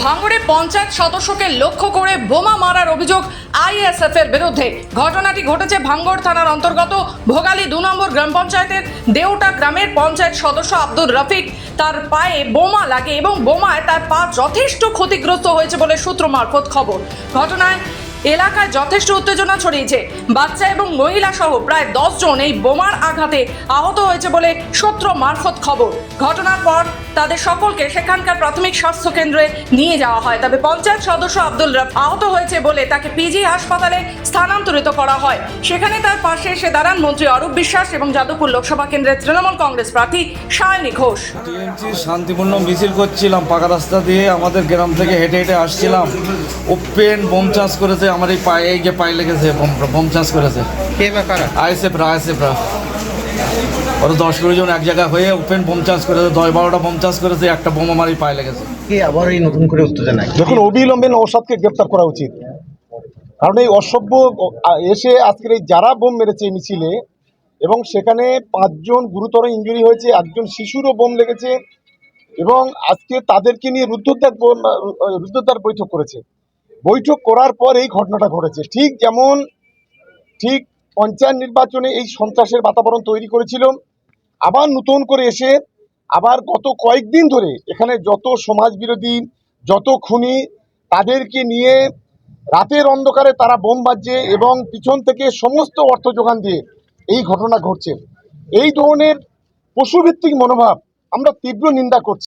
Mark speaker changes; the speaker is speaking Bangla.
Speaker 1: ভাঙড়ে পঞ্চায়েত সদস্যকে লক্ষ্য করে বোমা মারার অভিযোগ আইএসএফ এর বিরুদ্ধে। ঘটনাটি ঘটেছে ভাঙ্গড় থানার অন্তর্গত ভোগালী দু নম্বর গ্রাম পঞ্চায়েতের দেউটা গ্রামের পঞ্চায়েত সদস্য আব্দুর রফিক। তার পায়ে বোমা লাগে এবং বোমায় তার পা যথেষ্ট ক্ষতিগ্রস্ত হয়েছে বলে সূত্র মারফত খবর। ঘটনায় এলাকায় যথেষ্ট উত্তেজনা ছড়িয়েছে। বাচ্চা এবং মহিলা সহ প্রায় দশ জন এই বোমার আঘাতে আহত হয়েছে বলে সূত্র মারফত খবর। ঘটনার পর তাদের সকলকে সেখানকার প্রাথমিক স্বাস্থ্য কেন্দ্রে নিয়ে যাওয়া হয়। তবে পঞ্চায়েত সদস্য আব্দুল রফ আহত হয়েছে বলে তাকে পিজি হাসপাতালে স্থানান্তরিত করা হয়। সেখানে তার পাশে এসে দাঁড়ান মন্ত্রী অরূপ বিশ্বাস এবং যাদবপুর লোকসভা কেন্দ্রের তৃণমূল কংগ্রেস প্রার্থী সায়নী ঘোষ।
Speaker 2: শান্তিপূর্ণ মিছিল করছিলাম পাকা রাস্তা দিয়ে। আমাদের গ্রাম থেকে হেঁটে হেঁটে আসছিলাম। ওপেন বোম চাষ করেছে আমার এই পায়ে এই যে পায়ে লেগেছে বোম বোম চাষ করেছে।
Speaker 3: কে বা কারা?
Speaker 2: আইএসএফরা আইএসএফরা ওরা দশ কুড়ি জন এক জায়গায় হয়ে ওপেন বোম চাষ করেছে দশ বারোটা বোম চাষ করেছে একটা বোম আমার এই পায়ে লেগেছে।
Speaker 3: কে আবার এই নতুন করে উত্তেজনা
Speaker 4: দেখুন অবিলম্বে নৌসাদকে গ্রেপ্তার করা উচিত। কারণ এই অসভ্য এসে আজকের এই যারা বোম মেরেছে এই মিছিলে এবং সেখানে পাঁচজন গুরুতর ইঞ্জুরি হয়েছে একজন শিশুরও বোম লেগেছে এবং আজকে তাদেরকে নিয়ে রুদ্ধদ্বার রুদ্ধদ্বার বৈঠক করেছে। বৈঠক করার পর এই ঘটনাটা ঘটেছে। ঠিক যেমন, ঠিক পঞ্চায়েত নির্বাচনে এই সন্ত্রাসের বাতাবরণ তৈরি করেছিল। আবার নতুন করে এসে, আবার গত কয়েকদিন ধরে এখানে যত সমাজ বিরোধী যত খুনি, তাদেরকে নিয়ে রাতের অন্ধকারে তারা বোম বাজছে এবং পিছন থেকে সমস্ত অর্থ যোগান দিয়ে এই ঘটনা ঘটছে। এই ধরনের পশুভিত্তিক মনোভাব আমরা তীব্র নিন্দা করছি।